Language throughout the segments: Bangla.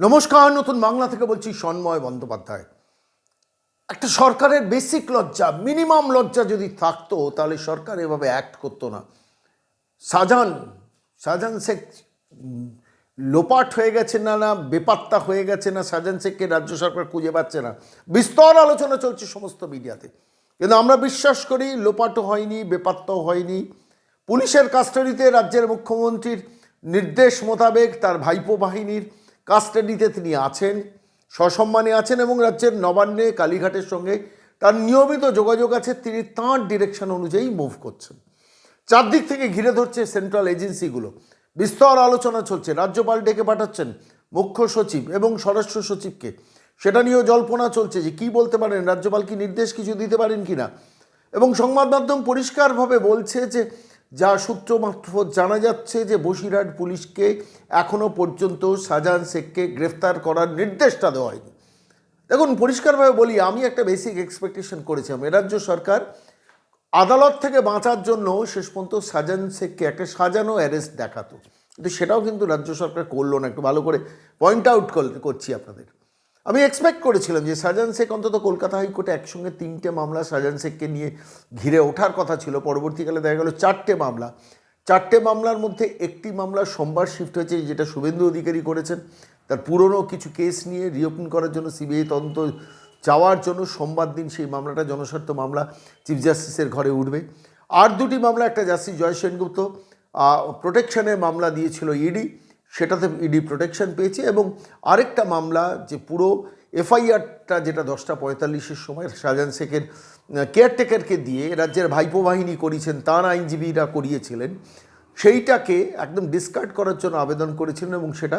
নমস্কার, নতুন বাংলা থেকে বলছি সন্ময় বন্দ্যোপাধ্যায়। একটা সরকারের বেসিক লজ্জা মিনিমাম লজ্জা যদি থাকতো, তাহলে সরকার এভাবে অ্যাক্ট করতো না। শাহজাহান শাহজাহান শেখ লোপাট হয়ে গেছে না না, বেপাত্তা হয়ে গেছে না শাহজাহান শেখকে রাজ্য সরকার খুঁজে পাচ্ছে না। বিস্তর আলোচনা চলছে সমস্ত মিডিয়াতে। কিন্তু আমরা বিশ্বাস করি, লোপাটও হয়নি, বেপাত্তাও হয়নি। পুলিশের কাস্টাডিতে রাজ্যের মুখ্যমন্ত্রীর নির্দেশ মোতাবেক তার ভাইপো বাহিনীর কাস্টাডিতে তিনি আছেন, সসম্মানে আছেন এবং রাজ্যের নবান্নে, কালীঘাটের সঙ্গে তার নিয়মিত যোগাযোগ আছে, তিনি তাঁর ডিরেকশন অনুযায়ী মুভ করছেন। চারদিক থেকে ঘিরে ধরছে সেন্ট্রাল এজেন্সিগুলো বিস্তর আলোচনা চলছে, রাজ্যপাল ডেকে পাঠাচ্ছেন মুখ্য সচিব এবং স্বরাষ্ট্র সচিবকে। সেটা নিয়েও জল্পনা চলছে যে কি বলতে পারেন, রাজ্যপাল কি নির্দেশ কিছু দিতে পারেন কি না এবং সংবাদ মাধ্যম পরিষ্কারভাবে বলছে যে যা সূত্র মারফত জানা যাচ্ছে যে বসিরহাট পুলিশকে এখনও পর্যন্ত শাহজাহান শেখকে গ্রেফতার করার নির্দেশটা দেওয়া হয়নি। দেখুন, পরিষ্কারভাবে বলি, আমি একটা বেসিক এক্সপেকটেশন করেছিলাম রাজ্য সরকার আদালত থেকে বাঁচার জন্য শেষ পর্যন্ত সাজান শেখকে একটা সাজানো অ্যারেস্ট দেখাতো। কিন্তু সেটাও কিন্তু রাজ্য সরকার করল না। একটু ভালো করে পয়েন্ট আউট করছি আপনাদের। আমি এক্সপেক্ট করেছিলাম যে সাজান শেখ অন্তত কলকাতা হাইকোর্টে একসঙ্গে তিনটে মামলা সাজান শেখকে নিয়ে ঘিরে ওঠার কথা ছিল। পরবর্তীকালে দেখা গেল চারটে মামলা। চারটে মামলার মধ্যে একটি মামলা সোমবার শিফট হয়েছে, যেটা শুভেন্দু অধিকারী করেছেন। তার পুরনো কিছু কেস নিয়ে রিওপেন করার জন্য সিবিআই তদন্ত যাওয়ার জন্য সোমবার দিন সেই মামলাটা, জনস্বার্থ মামলা চিফ জাস্টিসের ঘরে উঠবে। আর দুটি মামলা, একটা জাস্টিস জয় সেনগুপ্ত প্রোটেকশনের মামলা দিয়েছিল ইডি সেটাতে ইডি প্রোটেকশন পেয়েছে এবং আরেকটা মামলা যে পুরো এফআইআরটা যেটা দশটা পঁয়তাল্লিশের সময় শাহজাহান শেখের কেয়ারটেকারকে দিয়ে রাজ্যের ভাইপো বাহিনী করিয়েছেন তার আইনজীবীরা করিয়েছিলেন, সেইটাকে একদম ডিসকার্ড করার জন্য আবেদন করেছিলেন এবং সেটা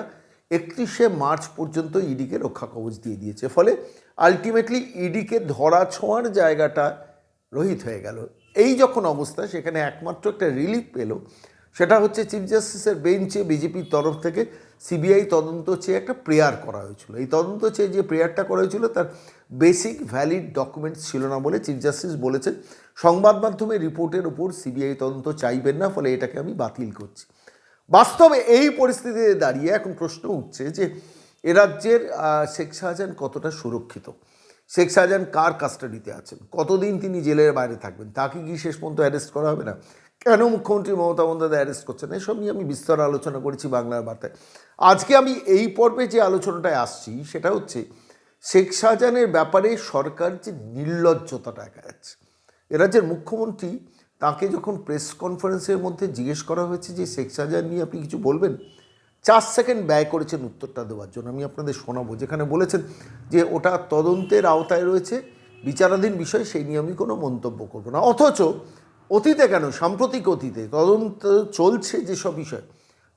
একত্রিশে মার্চ পর্যন্ত ইডিকে রক্ষা কবচ দিয়ে দিয়েছে। ফলে আলটিমেটলি ইডিকে ধরা ছোঁয়ার জায়গাটা রহিত হয়ে গেল। এই যখন অবস্থা, সেখানে একমাত্র একটা রিলিফ পেল সেটা হচ্ছে চিফ জাস্টিসের বেঞ্চে বিজেপির তরফ থেকে সিবিআই তদন্ত চেয়ে একটা প্রেয়ার করা হয়েছিল। এই তদন্ত চেয়ে যে প্রেয়ারটা করা হয়েছিল, তার বেসিক ভ্যালিড ডকুমেন্টস ছিল না বলে চিফ জাস্টিস বলেছেন। সংবাদ মাধ্যমে রিপোর্টের উপর সিবিআই তদন্ত চাইবেন না, ফলে এটাকে আমি বাতিল করছি। বাস্তবে এই পরিস্থিতিতে দাঁড়িয়ে এখন প্রশ্ন উঠছে যে এ রাজ্যের শেখ শাহজাহান কতটা সুরক্ষিত? শেখ শাহজাহান কার কাস্টাডিতে আছেন? কতদিন তিনি জেলের বাইরে থাকবেন? তাকে কি শেষ পর্যন্ত অ্যারেস্ট করা হবে না? কেন মুখ্যমন্ত্রী মমতা বন্দ্যোপাধ্যায় অ্যারেস্ট করছেন? এসব নিয়ে আমি বিস্তর আলোচনা করেছি বাংলার বার্তায়। আজকে আমি এই পর্বে যে আলোচনাটায় আসছি, সেটা হচ্ছে শেখ শাহজাহানের ব্যাপারে সরকার যে নির্লজ্জতাটা দেখা যাচ্ছে। এ রাজ্যের মুখ্যমন্ত্রী তাকে যখন প্রেস কনফারেন্সের মধ্যে জিজ্ঞেস করা হয়েছে যে, শেখ শাহজাহান নিয়ে আপনি কিছু বলবেন? চার সেকেন্ড ব্যয় করেছেন উত্তরটা দেওয়ার জন্য। আমি আপনাদের শোনাবো। যেখানে বলেছেন যে, ওটা তদন্তের আওতায় রয়েছে। বিচারাধীন বিষয়, সেই নিয়ে আমি কোনো মন্তব্য করব না। অথচ অতীতে কেন? সাম্প্রতিক অতীতে। তদন্ত চলছে যেসব বিষয়।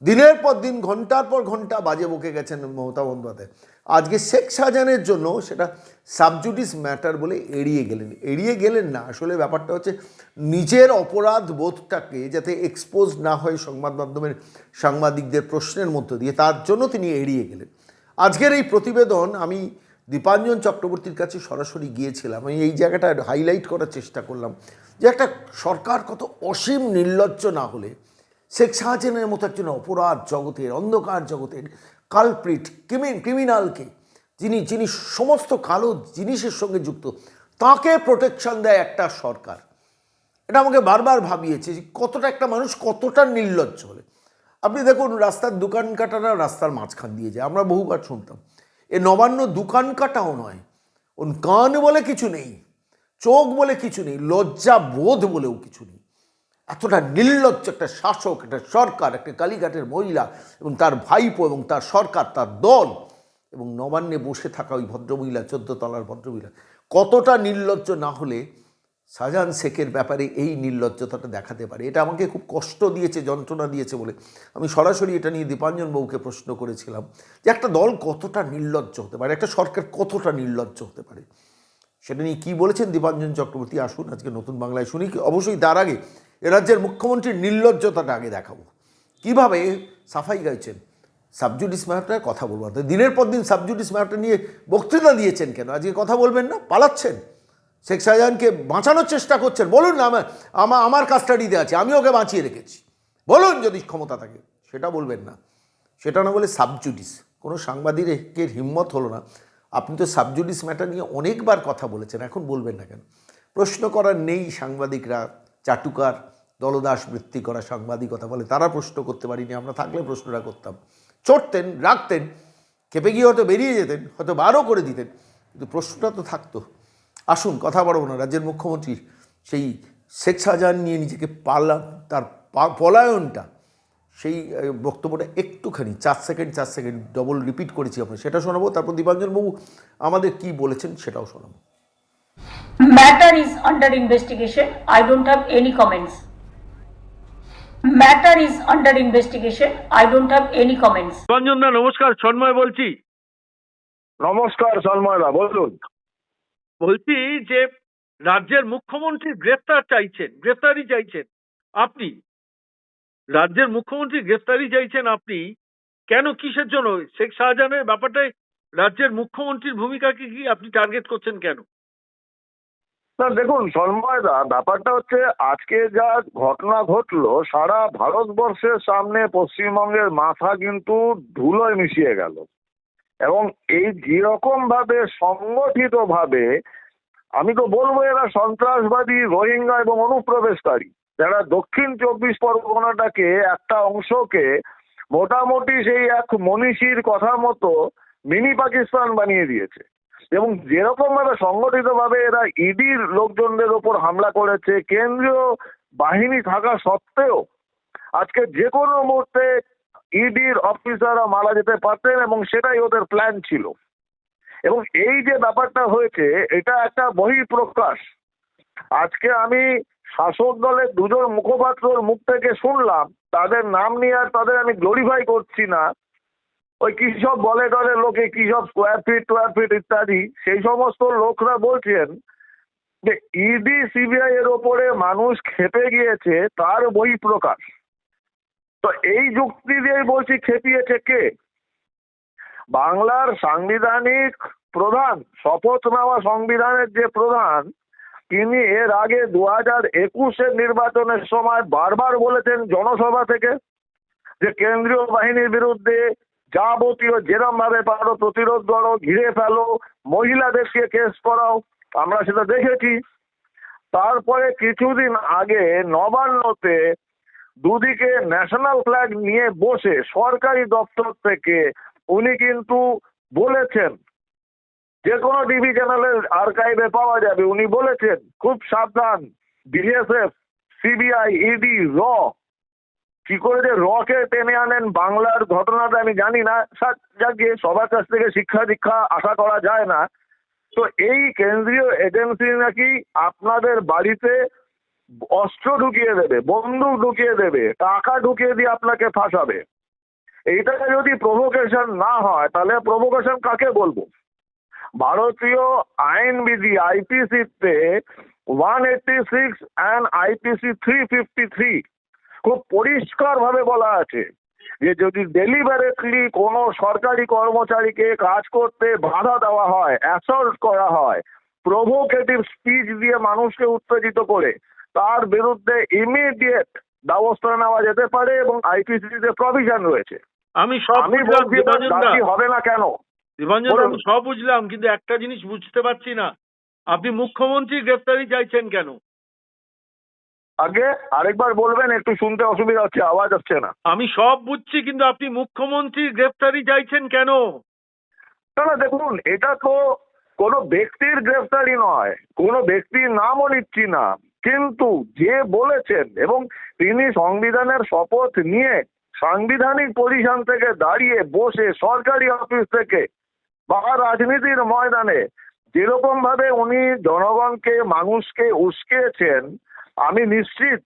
দিনের পর দিন, ঘণ্টার পর ঘণ্টা বাজে বকে গেছেন মমতা বন্দ্যোপাধ্যায়। আজকে শেখ শাহজাহানের জন্য সেটা সাবজুডিস ম্যাটার বলে এড়িয়ে গেলেন। এড়িয়ে গেলেন না। আসলে ব্যাপারটা হচ্ছে নিজের অপরাধ বোধটাকে যাতে এক্সপোজ না হয় সংবাদ মাধ্যমের সাংবাদিকদের প্রশ্নের মধ্য দিয়ে, তার জন্য তিনি এড়িয়ে গেলেন। আজকের এই প্রতিবেদন আমি দীপাঞ্জন চক্রবর্তীর কাছে সরাসরি গিয়েছিলাম। আমি এই জায়গাটা হাইলাইট করার চেষ্টা করলাম। যে একটা সরকার কত অসীম নির্লজ্জ না হলে শেখ শাহজাহানের মতো একজন অপরাধ জগতের, অন্ধকার জগতের কালপ্রিট ক্রিমিন ক্রিমিনালকে যিনি যিনি সমস্ত কালো জিনিসের সঙ্গে যুক্ত, তাকে প্রোটেকশন দেয় একটা সরকার। এটা আমাকে বারবার ভাবিয়েছে যে কতটা একটা মানুষ কতটা নির্লজ্জ হলে। আপনি দেখুন, রাস্তার দোকান কাটারা রাস্তার মাঝখান দিয়ে যায়। আমরা বহুবার শুনতাম, এ নবান্ন দোকান কাটাও নয় ওন কান বলে কিছু নেই। চোখ বলে কিছু নেই, লজ্জা বোধ বলেও কিছু নেই। এতটা নির্লজ্জ একটা শাসক, একটা সরকার, একটা কালীঘাটের মহিলা এবং তার ভাইপো এবং তার সরকার, তার দল এবং নবান্নে বসে থাকা ওই ভদ্রমহিলা চোদ্দ তলার ভদ্রমহিলা, কতটা নির্লজ্জ না হলে শাহজাহান শেখের ব্যাপারে এই নির্লজ্জতাটা দেখাতে পারে। এটা আমাকে খুব কষ্ট দিয়েছে, যন্ত্রণা দিয়েছে বলে। আমি সরাসরি এটা নিয়ে দীপাঞ্জন বাবুকে প্রশ্ন করেছিলাম যে একটা দল কতটা নির্লজ্জ হতে পারে, একটা সরকার কতটা নির্লজ্জ হতে পারে? সেটা নিয়ে কী বলেছেন দীপাঞ্জন চক্রবর্তী? আসুন, আজকে নতুন বাংলায় শুনি। অবশ্যই তার আগে এ রাজ্যের মুখ্যমন্ত্রীর নির্লজ্জতাটা আগে দেখাবো। কীভাবে সাফাই গাইছেন? সাবজুডিস ম্যাটার কথা বলব না। দিনের পর দিন সাবজুডিস ম্যাটার নিয়ে বক্তৃতা দিয়েছেন কেন? আজকে কথা বলবেন না? পালাচ্ছেন? শেখ শাহজাহানকে বাঁচানোর চেষ্টা করছেন? বলুন না আমার আমার কাস্টাডিতে আছে, আমি ওকে বাঁচিয়ে রেখেছি। বলুন যদি ক্ষমতা থাকে, সেটা বলবেন না। সেটা না বলে সাবজুডিস। কোনো সাংবাদিকের হিম্মত হলো না। আপনি তো সাবজুডিস ম্যাটার নিয়ে অনেকবার কথা বলেছেন, এখন বলবেন না কেন? প্রশ্ন করার নেই সাংবাদিকরা, চাটুকার, দলদাস বৃত্তি করা সাংবাদিকতা বলে, তারা প্রশ্ন করতে পারিনি, আমরা থাকলে প্রশ্নটা করতাম। চড়তেন, রাখতেন, খেপে গিয়ে হয়তো বেরিয়ে যেতেন, হয়তো বারও করে দিতেন, কিন্তু প্রশ্নটা তো থাকতো। আসুন, কথা বলব না, রাজ্যের মুখ্যমন্ত্রী সেই শেখ শাহজাহান নিয়ে নিজেকে পালা তার পলায়নটা। সেই বক্তব্যটা একটুখানি চার সেকেন্ড চার সেকেন্ড ডবল রিপিট করেছি আমরা সেটা শোনাবো তারপর দীপাঞ্জনবাবু আমাদের কি বলেছেন সেটাও শোনাবো Matter is under investigation. I don't have any comments. Matter is under investigation. I don't have any comments. Ranjan da নমস্কার সন্ময় বলছি নমস্কার সন্ময়দা বলুন বলছি যে রাজ্যের মুখ্যমন্ত্রী গ্রেফতার চাইছেন গ্রেফতারই চাইছেন আপনি রাজ্যের মুখ্যমন্ত্রী গ্রেফতারি চাইছেন আপনি? কেন কিসের জন্য? শেখ শাহজাহানের ব্যাপারটায় রাজ্যের মুখ্যমন্ত্রীর ভূমিকাকে কি আপনি টার্গেট করছেন কেন? না, দেখুন সন্ময়দা ব্যাপারটা হচ্ছে আজকে যা ঘটনা ঘটলো, সারা ভারতবর্ষের সামনে পশ্চিমবঙ্গের মাথা কিন্তু ধুলোয় মিশিয়ে গেল। এবং এই যেরকম ভাবে সংগঠিত ভাবে আমি তো বলব এরা সন্ত্রাসবাদী, রোহিঙ্গা এবং অনুপ্রবেশকারী। যারা দক্ষিণ চব্বিশ পরগনাটাকে একটা অংশকে মোটামুটি সেই এক মনীষীর কথা মতো মিনি পাকিস্তান বানিয়ে দিয়েছে। এবং যেরকম ভাবে সংগঠিত ভাবে এরা ইডির লোকজনদের ওপর হামলা করেছে, কেন্দ্রীয় বাহিনী থাকা সত্ত্বেও আজকে যে কোনো মুহূর্তে ইডির অফিসাররা মারা যেতে পারতেন এবং সেটাই ওদের প্ল্যান ছিল। এবং এই যে ব্যাপারটা হয়েছে, এটা একটা বহিঃপ্রকাশ। আজকে আমি শাসক দলের দুজন মুখপাত্রর মুখ থেকে শুনলাম, তাদের নাম নিয়ে আর তাদের আমি গ্লোরিফাই করছি না। ওই কি সব বলে টলে লোকে, কি সব স্কোয়ার ফিট টোয়ার ফিট ইত্যাদি, সেই সমস্ত লোকরা বলছেন যে ইডি সিবিআই এর ওপরে মানুষ খেপে গিয়েছে, তার বই প্রকাশ তো এই যুক্তি দিয়েই বলছি, খেপিয়েছে কে? বাংলার সাংবিধানিক প্রধান, শপথ নেওয়া সংবিধানের যে প্রধান তিনি এর আগে দু হাজার একুশের নির্বাচনের সময় বারবার বলেছেন জনসভা থেকে যে কেন্দ্রীয় বাহিনীর বিরুদ্ধে যাবতীয় যেরম ভাবে পারো প্রতিরোধ করো ঘিরে ফেলো মহিলাদেরকে কেস করাও, আমরা সেটা দেখেছি। তারপরে কিছুদিন আগে নবান্নতে দুদিকে ন্যাশনাল ফ্ল্যাগ নিয়ে বসে সরকারি দপ্তর থেকে উনি কিন্তু বলেছেন যে কোনো টিভি চ্যানেলের আর্কাইভে পাওয়া যাবে। উনি বলেছেন, খুব সাবধান। বিএসএফ সিবিআই ইডি র। কি করে যে রকে টেনে আনেন বাংলার ঘটনাটা আমি জানি না। যাকে সবার কাছ থেকে শিক্ষা দীক্ষা আশা করা যায় না। তো এই কেন্দ্রীয় এজেন্সি নাকি আপনাদের বাড়িতে অস্ত্র ঢুকিয়ে দেবে, বন্দুক ঢুকিয়ে দেবে, টাকা ঢুকিয়ে দিয়ে আপনাকে ফাঁসাবে। এইটা যদি প্রভোকেশন না হয়, তাহলে প্রভোকেশন কাকে বলব? ভারতীয় আইনবিধি আইপিসিতে one eighty six and IPC three fifty three খুব পরিষ্কার ভাবে বলা আছে যে যদি ডেলিভারেটলি কোনো সরকারি কর্মচারীকে কাজ করতে বাধা দেওয়া হয় অ্যাসল্ট করা হয় প্রভোকেটিভ স্পিচ দিয়ে মানুষকে উত্তেজিত করে তার বিরুদ্ধে ইমিডিয়েট ব্যবস্থা নেওয়া যেতে পারে এবং আইপিসিতে প্রভিশন রয়েছে। আমি সব বলছি হবে না কেন? দীপাঞ্জন আমি সব বুঝলাম কিন্তু একটা জিনিস বুঝতে পারছি না। আপনি মুখ্যমন্ত্রী গ্রেফতারি চাইছেন কেন? আগে আরেকবার বলবেন একটু শুনতে অসুবিধা হচ্ছে আওয়াজ আসছে না। আমি সব বুঝছি কিন্তু আপনি মুখ্যমন্ত্রী গ্রেফতারি চাইছেন কেন? না না দেখুন এটা তো কোনো ব্যক্তির গ্রেফতারি নয় কোনো ব্যক্তির নামও নিচ্ছি না। কিন্তু যে বলেছেন এবং তিনি সংবিধানের শপথ নিয়ে সাংবিধানিক পজিশন থেকে দাঁড়িয়ে বসে সরকারি অফিস থেকে বা রাজনীতির ময়দানে যেরকম ভাবে উনি জনগণকে, মানুষকে উস্কেছেন আমি নিশ্চিত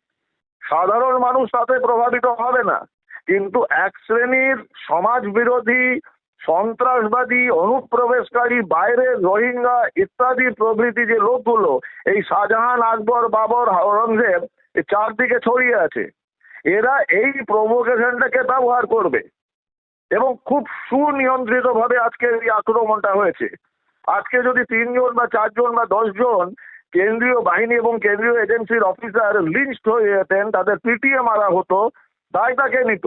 সাধারণ মানুষ তাতে প্রভাবিত হবে না। কিন্তু এক শ্রেণির সমাজ বিরোধী সন্ত্রাসবাদী, অনুপ্রবেশকারী বাইরে রোহিঙ্গা ইত্যাদি প্রভৃতি যে লোকগুলো, এই শাহজাহান, আকবর, বাবর, আওরঙ্গজেব চারদিকে ছড়িয়ে আছে। এরা এই প্রভোকেশনটাকে ব্যবহার করবে। এবং খুব সুনিয়ন্ত্রিত ভাবে আজকে এই আক্রমণটা হয়েছে। আজকে যদি তিনজন বা চারজন বা দশজন কেন্দ্রীয় বাহিনী এবং কেন্দ্রীয় এজেন্সির অফিসার লিঞ্চড হয়ে যেতেন, তাদের পিটিয়ে মারা হতো দায় তাকে নিত।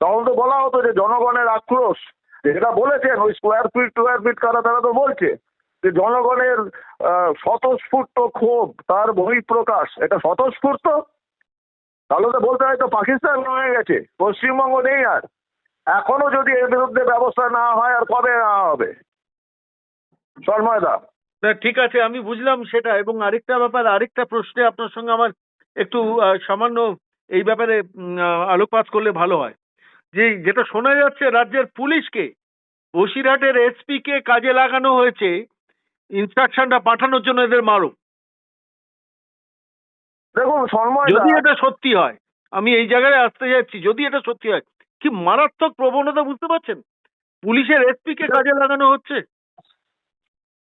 তখন তো বলা হতো যে জনগণের আক্রোশ। যেটা বলেছেন, ওই স্কোয়ার ফিট স্কোয়ার ফিট কারা, তারা তো বলছে যে জনগণের স্বতঃস্ফূর্ত ক্ষোভ, তার বহিঃপ্রকাশ, এটা স্বতঃস্ফূর্ত? তাহলে তো বলতে হয় তো পাকিস্তান হয়ে গেছে, পশ্চিমবঙ্গ নেই আর। এখনও যদি এর বিরুদ্ধে ব্যবস্থা না হয় আর কবে না হবে? সন্ময়দা না ঠিক আছে আমি বুঝলাম সেটা এবং আরেকটা ব্যাপার আরেকটা প্রশ্নে আপনার সঙ্গে আমার একটু সামান্য এই ব্যাপারে আলোকপাত করলে ভালো হয়। যে যেটা শোনা যাচ্ছে রাজ্যের পুলিশকে বসিরহাটের এসপি কে কাজে লাগানো হয়েছে ইনস্ট্রাকশনটা পাঠানোর জন্য এদের মারো। দেখুন যদি এটা সত্যি হয় আমি এই জায়গায় আসতে যাচ্ছি যদি এটা সত্যি হয় কি মারাত্মক প্রবণতা বুঝতে পারছেন? পুলিশের এসপি কে কাজে লাগানো হচ্ছে।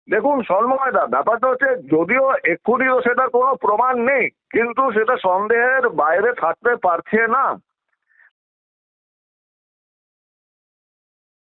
দেখুন সন্ময়দা ব্যাপারটা হচ্ছে যদিও এক্ষুনিও সেটা কোনো প্রমাণ নেই কিন্তু সেটা সন্দেহের বাইরে থাকতে পারছে না।